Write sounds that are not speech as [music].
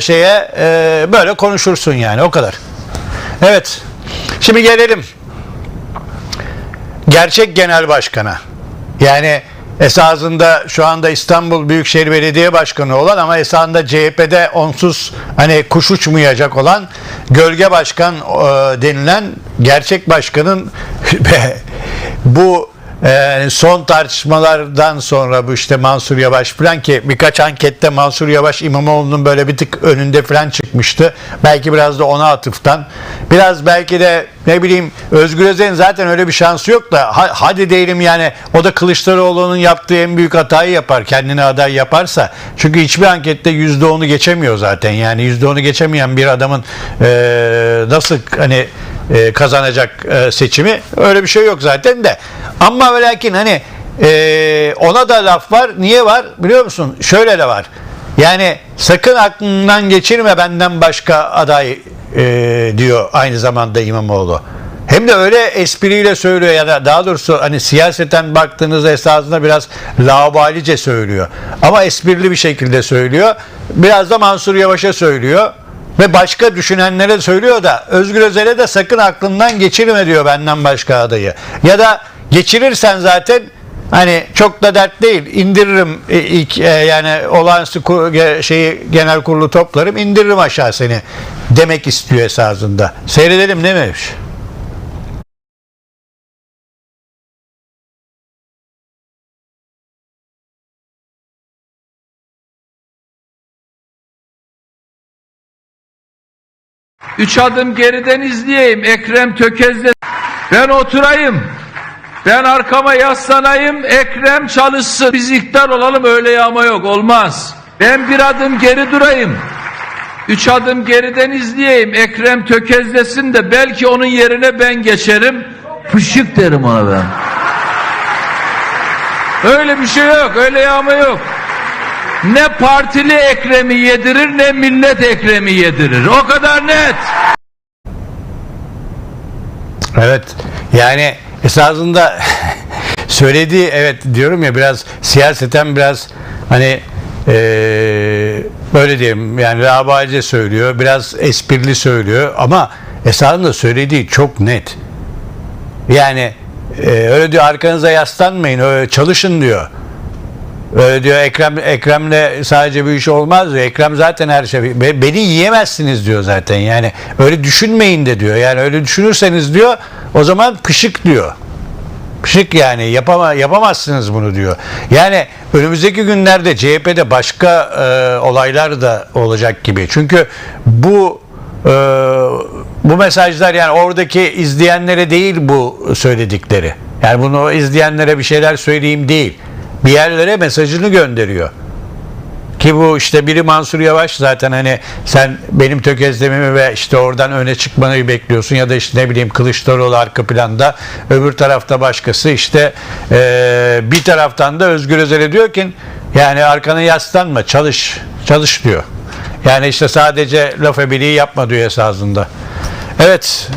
şeye e, böyle konuşursun yani o kadar. Evet. Şimdi gelelim gerçek genel başkana. Yani esasında şu anda İstanbul Büyükşehir Belediye Başkanı olan ama esasında CHP'de onsuz hani kuş uçmayacak olan gölge başkan e, denilen gerçek başkanın [laughs] bu e, son tartışmalardan sonra bu işte Mansur Yavaş falan ki birkaç ankette Mansur Yavaş İmamoğlu'nun böyle bir tık önünde falan çıkmıştı. Belki biraz da ona atıftan. Biraz belki de ne bileyim Özgür Özel'in zaten öyle bir şansı yok da ha- hadi diyelim yani o da Kılıçdaroğlu'nun yaptığı en büyük hatayı yapar. Kendini aday yaparsa. Çünkü hiçbir ankette %10'u geçemiyor zaten. Yani %10'u geçemeyen bir adamın e, nasıl hani e, kazanacak e, seçimi öyle bir şey yok zaten de. Ama ve lakin hani e, ona da laf var. Niye var? Biliyor musun? Şöyle de var. Yani sakın aklından geçirme benden başka aday e, diyor aynı zamanda İmamoğlu. Hem de öyle espriyle söylüyor ya da daha doğrusu hani siyaseten baktığınızda esasında biraz laubalice söylüyor. Ama esprili bir şekilde söylüyor. Biraz da Mansur Yavaş'a söylüyor. Ve başka düşünenlere söylüyor da Özgür Özel'e de sakın aklından geçirme diyor benden başka adayı. Ya da geçirirsen zaten hani çok da dert değil indiririm e, ilk e, yani olağanüstü şeyi genel kurulu toplarım indiririm aşağı seni demek istiyor esasında. Seyredelim ne miymiş? Üç adım geriden izleyeyim. Ekrem tökezle. Ben oturayım. Ben arkama yaslanayım. Ekrem çalışsın. Biz iktidar olalım öyle yağma yok. Olmaz. Ben bir adım geri durayım. Üç adım geriden izleyeyim. Ekrem tökezlesin de belki onun yerine ben geçerim. Fışık derim ona ben. Öyle bir şey yok. Öyle yağma yok. Ne partili Ekrem'i yedirir ne millet Ekrem'i yedirir. O kadar net. Evet. Yani esasında [laughs] söylediği evet diyorum ya biraz siyaseten biraz hani eee, böyle diyeyim yani labalice söylüyor. Biraz esprili söylüyor ama esasında söylediği çok net. Yani eee, öyle diyor arkanıza yaslanmayın öyle çalışın diyor. Öyle diyor Ekrem Ekrem'le sadece bir iş olmaz diyor. Ekrem zaten her şey. Be- Beni yiyemezsiniz diyor zaten. Yani öyle düşünmeyin de diyor. Yani öyle düşünürseniz diyor o zaman pışık diyor. Pışık yani yapama, yapamazsınız bunu diyor. Yani önümüzdeki günlerde CHP'de başka e, olaylar da olacak gibi. Çünkü bu e, bu mesajlar yani oradaki izleyenlere değil bu söyledikleri. Yani bunu izleyenlere bir şeyler söyleyeyim değil. Bir yerlere mesajını gönderiyor. Ki bu işte biri Mansur Yavaş zaten hani sen benim tökezlememi ve işte oradan öne çıkmanı bekliyorsun ya da işte ne bileyim Kılıçdaroğlu arka planda öbür tarafta başkası işte eee, bir taraftan da Özgür Özel'e diyor ki yani arkana yaslanma çalış çalış diyor. Yani işte sadece laf ebiliği yapma diyor esasında. Evet